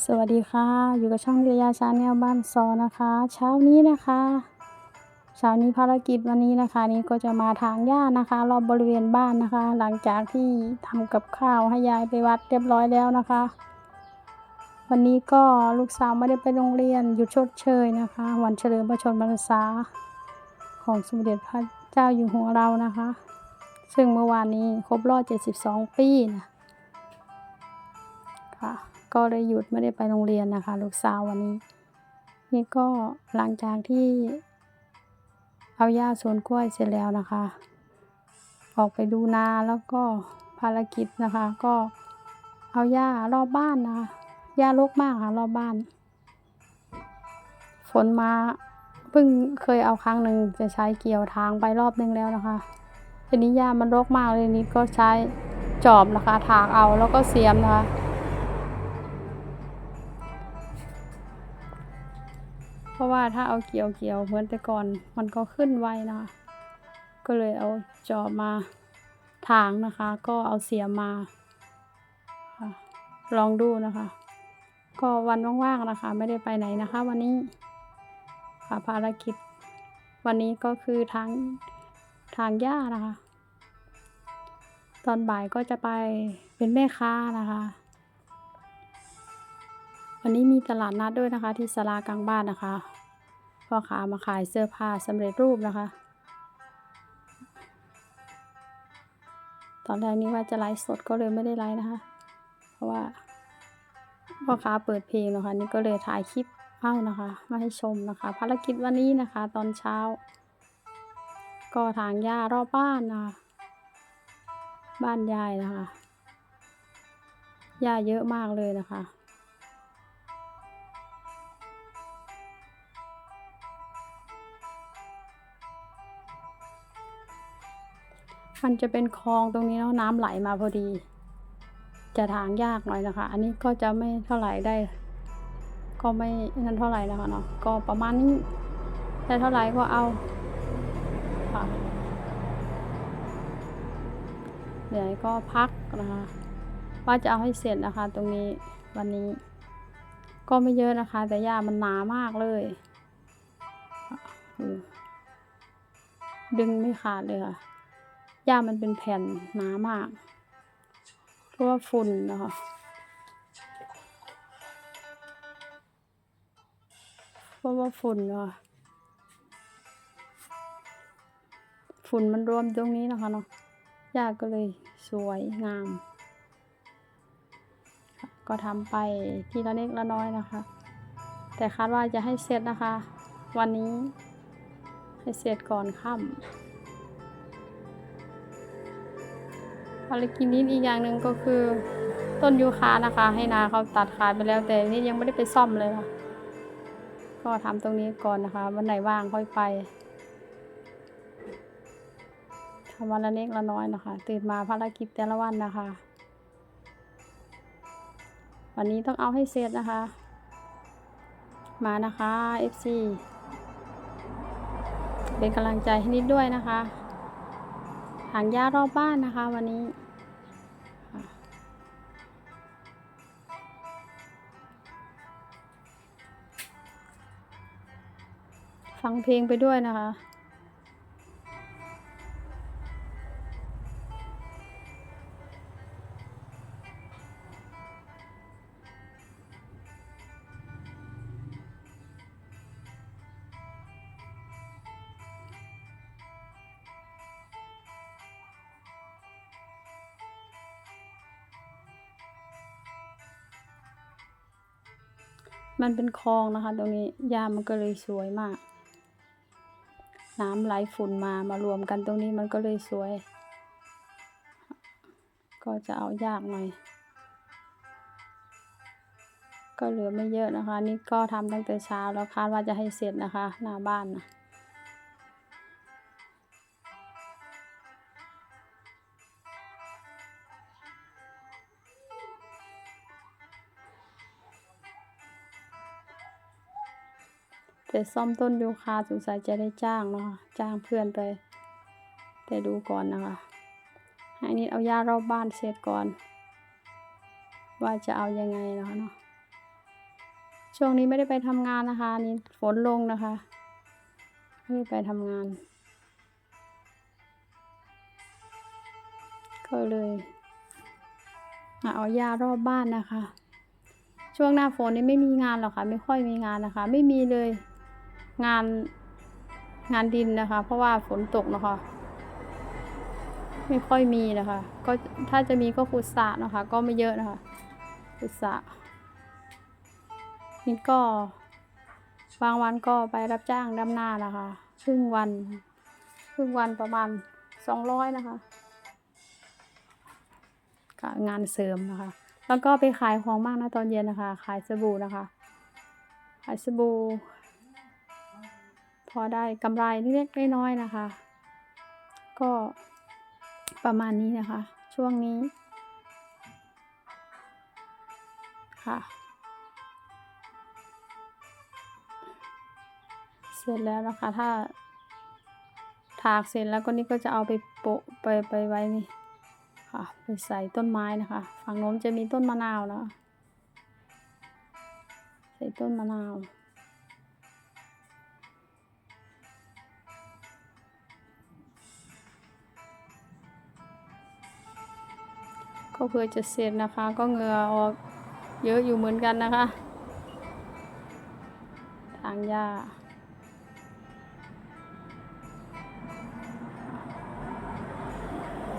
สวัสดีค่ะ อยู่กับช่องเรียาชาแนลบ้านซอนะคะ เช้านี้นะคะเช้านี้ภารกิจวันนี้นะคะ นี้ก็จะมาทางหญ้านะคะ รอบบริเวณบ้านนะคะ หลังจากที่ทำกับข้าวให้ยายไปวัดเรียบร้อยแล้วนะคะ วันนี้ก็ลูกสาวไม่ได้ไปโรงเรียนหยุดชดเชยนะคะ วันเฉลิมพระชนมพรรษาของสมเด็จพระเจ้าอยู่หัวเรานะคะ ซึ่งเมื่อวานนี้ครบรอบ 72 ปีนะค่ะ ก็เลยหยุดไม่ได้ไปโรงเรียนนะคะ ลูกสาววันนี้ นี่ก็หลังจากที่เอาหญ้าสวนกล้วยเสร็จแล้วนะคะ ออกไปดูนาแล้วก็ภารกิจนะคะ ก็เอาหญ้ารอบบ้านนะคะหญ้ารกมากค่ะรอบบ้าน ฝนมาเพิ่งเคยเอาครั้งหนึ่งจะใช้เกี่ยวทางไปรอบนึงแล้วนะคะทีนี้หญ้ามันรกมากเลยนิดก็ใช้จอบนะคะ ถากเอาแล้วก็เสียมนะคะ ราะว่าถ้าเอาเกี่ยวเกี่ยวเหมือนแต่ก่อนมันก็ขึ้นไวนะคะ ก็เลยเอาจอบมาถางนะคะ ก็เอาเสียมมาลองดูนะคะ ก็วันว่างๆนะคะ ไม่ได้ไปไหนนะคะ วันนี้ค่ะภารกิจ วันนี้ก็คือทางทางหญ้านะคะ ตอนบ่ายก็จะไปเป็นแม่ค้านะคะวันนี้มีตลาดนัดด้วยนะคะ ที่สลากลางบ้านนะคะ พ่อค้ามาขายเสื้อผ้าสำเร็จรูปนะคะ ตอนแรกนี้ว่าจะไลฟ์สดก็เลยไม่ได้ไลฟ์นะคะ เพราะว่าพ่อค้าเปิดเพลงนะคะนี่ก็เลยถ่ายคลิปเอ้านะคะมาให้ชมนะคะ ภารกิจวันนี้นะคะ ตอนเช้า ก็ทางหญ้ารอบบ้านนะคะบ้านยายนะคะหญ้าเยอะมากเลยนะคะ มันจะเป็นคลองตรงนี้เนาะน้ำไหลมาพอดี จะทางยากหน่อยนะคะ อันนี้ก็จะไม่เท่าไหร่ได้ ก็ไม่นั่นเท่าไหร่นะคะเนาะก็ประมาณนี้ได้เท่าไหร่ก็เอาค่ะเหนื่อยก็พักนะคะว่าจะเอาให้เสร็จนะคะ ตรงนี้วันนี้ ก็ไม่เยอะนะคะ แต่หญ้ามันหนามากเลยดึงไม่ขาดเลยค่ะ หญ้ามันเป็นแผ่นหนามาก เพราะว่าฝุ่นนะคะเพราะว่าฝุ่นเนาะฝุ่นมันรวมตรงนี้นะคะเนาะหญ้าก็เลยสวยงาม ก็ทำไปทีละเล็กละน้อยนะคะ แต่คาดว่าจะให้เสร็จนะคะ วันนี้ให้เสร็จก่อนค่ำ ภารกิจนี้อีกอย่างหนึ่งก็คือ ต้นยูคานะคะ ให้นาเขาตัดขายไปแล้ว แต่นี่ยังไม่ได้ไปซ่อมเลยค่ะ ก็ทำตรงนี้ก่อนนะคะ วันไหนว่างค่อยไปทำวันละเล็กละน้อยนะคะ ตื่นมาภารกิจแต่ละวันนะคะ วันนี้ต้องเอาให้เสร็จนะคะ มานะคะ FC เป็นกำลังใจให้นิดด้วยนะคะหางหญ้ารอบบ้านนะคะวันนี้ ฟังเพลงไปด้วยนะคะ มันเป็นคลองนะคะ ตรงนี้หญ้ามันก็เลยสวยมาก น้ำไหลฝุ่นมามารวมกันตรงนี้มันก็เลยสวย ก็จะเอายากหน่อย ก็เหลือไม่เยอะนะคะ นี่ก็ทำตั้งแต่เช้าแล้วคาดว่าจะให้เสร็จนะคะ หน้าบ้านนะ แต่ซ่อมต้นยูคาสงสัยจะได้จ้างเนาะจ้างเพื่อนไป แต่ดูก่อนนะคะให้นิดเอาหญ้ารอบบ้านเสร็จก่อน ว่าจะเอายังไงนะคะเนาะช่วงนี้ไม่ได้ไปทำงานนะคะ นี่ฝนลงนะคะไม่ได้ไปทำงาน ก็เลยมาเอายารอบบ้านนะคะ ช่วงหน้าฝนนี่ไม่มีงานหรอกค่ะ ไม่ค่อยมีงานนะคะ ไม่มีเลย งานงานดินนะคะ เพราะว่าฝนตกนะคะ ไม่ค่อยมีนะคะ ก็ถ้าจะมีก็ขุดสระนะคะ ก็ไม่เยอะนะคะขุดสระนี่ก็บางวันก็ไปรับจ้างดำนานะคะครึ่งวันครึ่งวันประมาณสองร้อยนะคะก็งานเสริมนะคะ แล้วก็ไปขายของบ้างนะตอนเย็นนะคะ ขายสบู่นะคะ ขายสบู่ พอได้กำไรเล็กๆน้อยๆนะคะ ก็ประมาณนี้นะคะ ช่วงนี้ ค่ะ เสร็จแล้วนะคะถ้าถากเสร็จแล้วก็นี่ก็จะเอาไปโปะไปไปไว้นี่ค่ะไปใส่ต้นไม้นะคะ ฝั่งโน้นจะมีต้นมะนาวนะคะใส่ต้นมะนาว ก็เพื่อจะเสร็จนะคะ ก็เหงื่อออกเยอะอยู่เหมือนกันนะคะ ทางหญ้า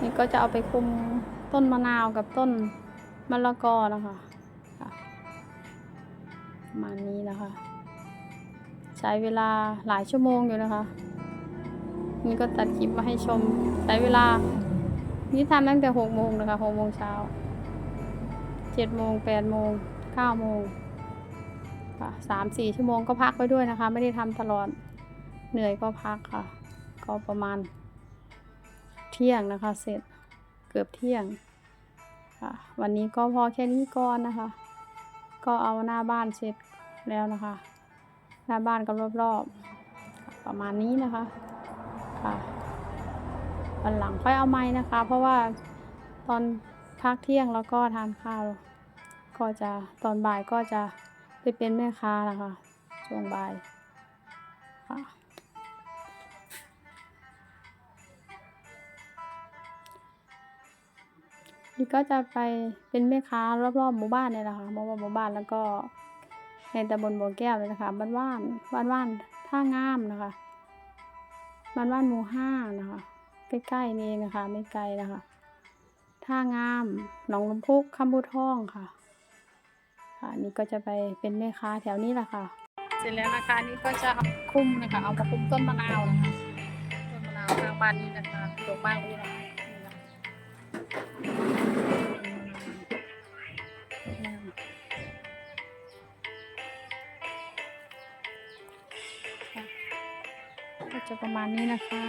นี่ก็จะเอาไปคุมต้นมะนาวกับต้นมะละกอนะคะประมาณนี้นะคะ ใช้เวลาหลายชั่วโมงอยู่นะคะนี่ก็ตัดคลิปมาให้ชมใช้เวลา นี่ทำตั้งแต่หกโมงนะคะหกโมงเช้าเจ็ดโมงแปดโมงเก้าโมงค่ะสามสี่ชั่วโมงก็พักไว้ด้วยนะคะ ไม่ได้ทำตลอดเหนื่อยก็พักค่ะ ก็ประมาณ เที่ยงนะคะ เสร็จเกือบเที่ยงค่ะวันนี้ก็พอแค่นี้ก่อนนะคะ ก็เอาหน้าบ้านเสร็จแล้วนะคะ หน้าบ้านกับรอบๆประมาณนี้นะคะค่ะ วันหลังค่อยเอาไม้นะคะ เพราะว่าตอนพักเที่ยงแล้วก็ทานข้าว ก็จะตอนบ่ายก็จะไปเป็นแม่ค้านะคะช่วงบ่ายค่ะนี่ก็จะไปเป็นแม่ค้ารอบๆหมู่บ้านเนี่ยแหละค่ะรอบๆหมู่บ้านแล้วก็ในตำบลบัวแก้วเลยนะคะบ้านว่านบ้านว่านท่างามนะคะบ้านว่านหมู่ห้านะคะ ใกล้ๆนี่เองนะคะ ไม่ไกลนะคะท่างามหนองลำพุกคำบูทองค่ะ ค่ะนี่ก็จะไปเป็นแม่ค้าแถวนี้แหละค่ะ เสร็จแล้วนะคะนี่ก็จะคุ้มนะคะ เอามาคุ้มต้นมะนาวนะคะต้นมะนาวทางบ้านนี่นะคะดอกไม้นี้นะคะนี่นะคะ จะประมาณนี้นะคะ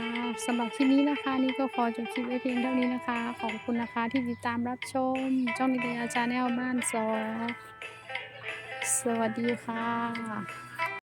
สำหรับคลิปนี้นะคะ นี่ก็ขอจบคลิปไว้เพียงเท่านี้นะคะ ขอบคุณนะคะที่ติดตามรับชมจ้องนิตยาชาแนลบ้านซอสวัสดีค่ะ